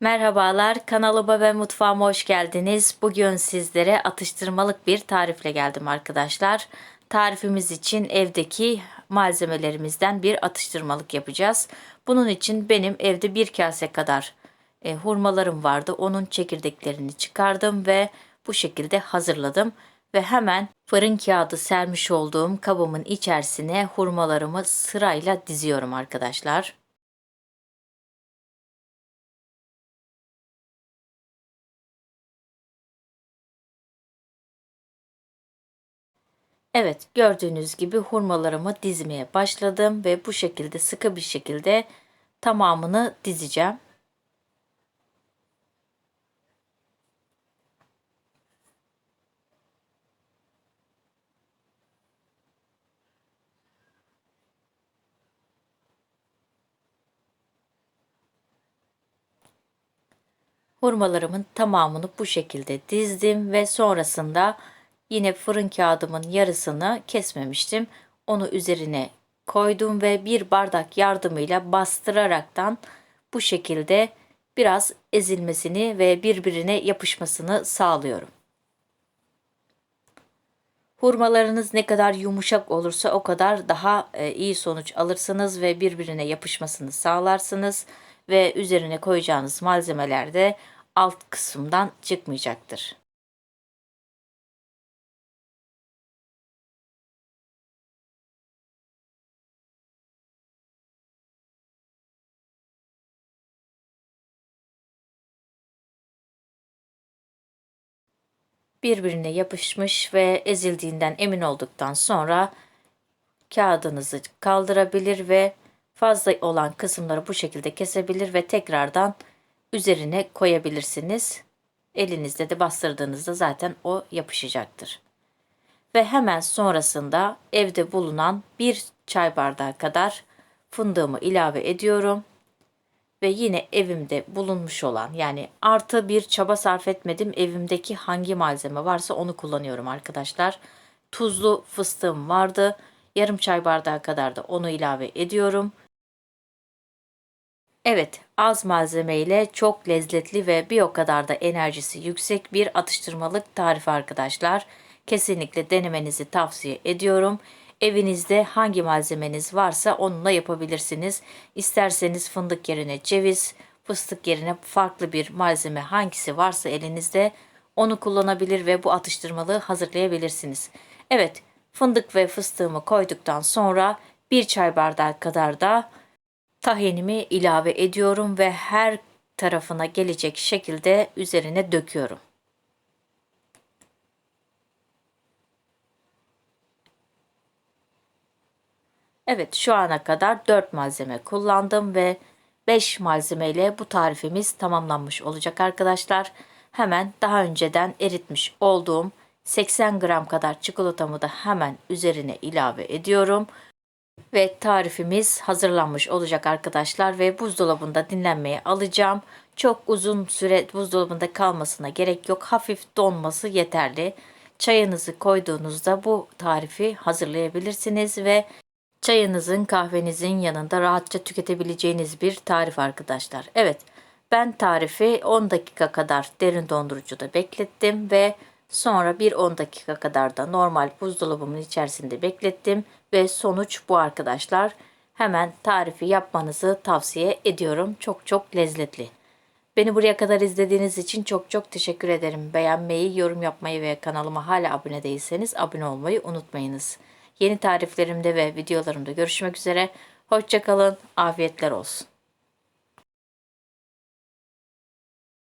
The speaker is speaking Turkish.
Merhabalar, kanalıma ve mutfağıma hoş geldiniz. Bugün sizlere atıştırmalık bir tarifle geldim arkadaşlar. Tarifimiz için evdeki malzemelerimizden bir atıştırmalık yapacağız. Bunun için benim evde bir kase kadar e, hurmalarım vardı. Onun çekirdeklerini çıkardım ve bu şekilde hazırladım. Ve hemen fırın kağıdı sermiş olduğum kabımın içerisine hurmalarımı sırayla diziyorum arkadaşlar. Evet gördüğünüz gibi hurmalarımı dizmeye başladım ve bu şekilde sıkı bir şekilde tamamını dizeceğim. Hurmalarımın tamamını bu şekilde dizdim ve sonrasında Yine fırın kağıdımın yarısını kesmemiştim. Onu üzerine koydum ve bir bardak yardımıyla bastıraraktan bu şekilde biraz ezilmesini ve birbirine yapışmasını sağlıyorum. Hurmalarınız ne kadar yumuşak olursa o kadar daha e, iyi sonuç alırsınız ve birbirine yapışmasını sağlarsınız ve üzerine koyacağınız malzemeler de alt kısımdan çıkmayacaktır. Birbirine yapışmış ve ezildiğinden emin olduktan sonra kağıdınızı kaldırabilir ve fazla olan kısımları bu şekilde kesebilir ve tekrardan üzerine koyabilirsiniz. Elinizde de bastırdığınızda zaten o yapışacaktır. Ve hemen sonrasında evde bulunan bir çay bardağı kadar fındığımı ilave ediyorum ve yine evimde bulunmuş olan yani artı bir çaba sarf etmedim. Evimdeki hangi malzeme varsa onu kullanıyorum arkadaşlar. Tuzlu fıstığım vardı. Yarım çay bardağı kadar da onu ilave ediyorum. Evet, az malzemeyle çok lezzetli ve bir o kadar da enerjisi yüksek bir atıştırmalık tarifi arkadaşlar. Kesinlikle denemenizi tavsiye ediyorum. Evinizde hangi malzemeniz varsa onunla yapabilirsiniz. İsterseniz fındık yerine ceviz, fıstık yerine farklı bir malzeme hangisi varsa elinizde onu kullanabilir ve bu atıştırmalığı hazırlayabilirsiniz. Evet, fındık ve fıstığımı koyduktan sonra bir çay bardağı kadar da tahinimi ilave ediyorum ve her tarafına gelecek şekilde üzerine döküyorum. Evet şu ana kadar 4 malzeme kullandım ve 5 malzeme ile bu tarifimiz tamamlanmış olacak arkadaşlar. Hemen daha önceden eritmiş olduğum 80 gram kadar çikolatamı da hemen üzerine ilave ediyorum. Ve tarifimiz hazırlanmış olacak arkadaşlar ve buzdolabında dinlenmeye alacağım. Çok uzun süre buzdolabında kalmasına gerek yok. Hafif donması yeterli. Çayınızı koyduğunuzda bu tarifi hazırlayabilirsiniz ve Çayınızın, kahvenizin yanında rahatça tüketebileceğiniz bir tarif arkadaşlar. Evet, ben tarifi 10 dakika kadar derin dondurucuda beklettim ve sonra bir 10 dakika kadar da normal buzdolabımın içerisinde beklettim ve sonuç bu arkadaşlar. Hemen tarifi yapmanızı tavsiye ediyorum. Çok çok lezzetli. Beni buraya kadar izlediğiniz için çok çok teşekkür ederim. Beğenmeyi, yorum yapmayı ve kanalıma hala abone değilseniz abone olmayı unutmayınız. Yeni tariflerimde ve videolarımda görüşmek üzere. Hoşçakalın, afiyetler olsun.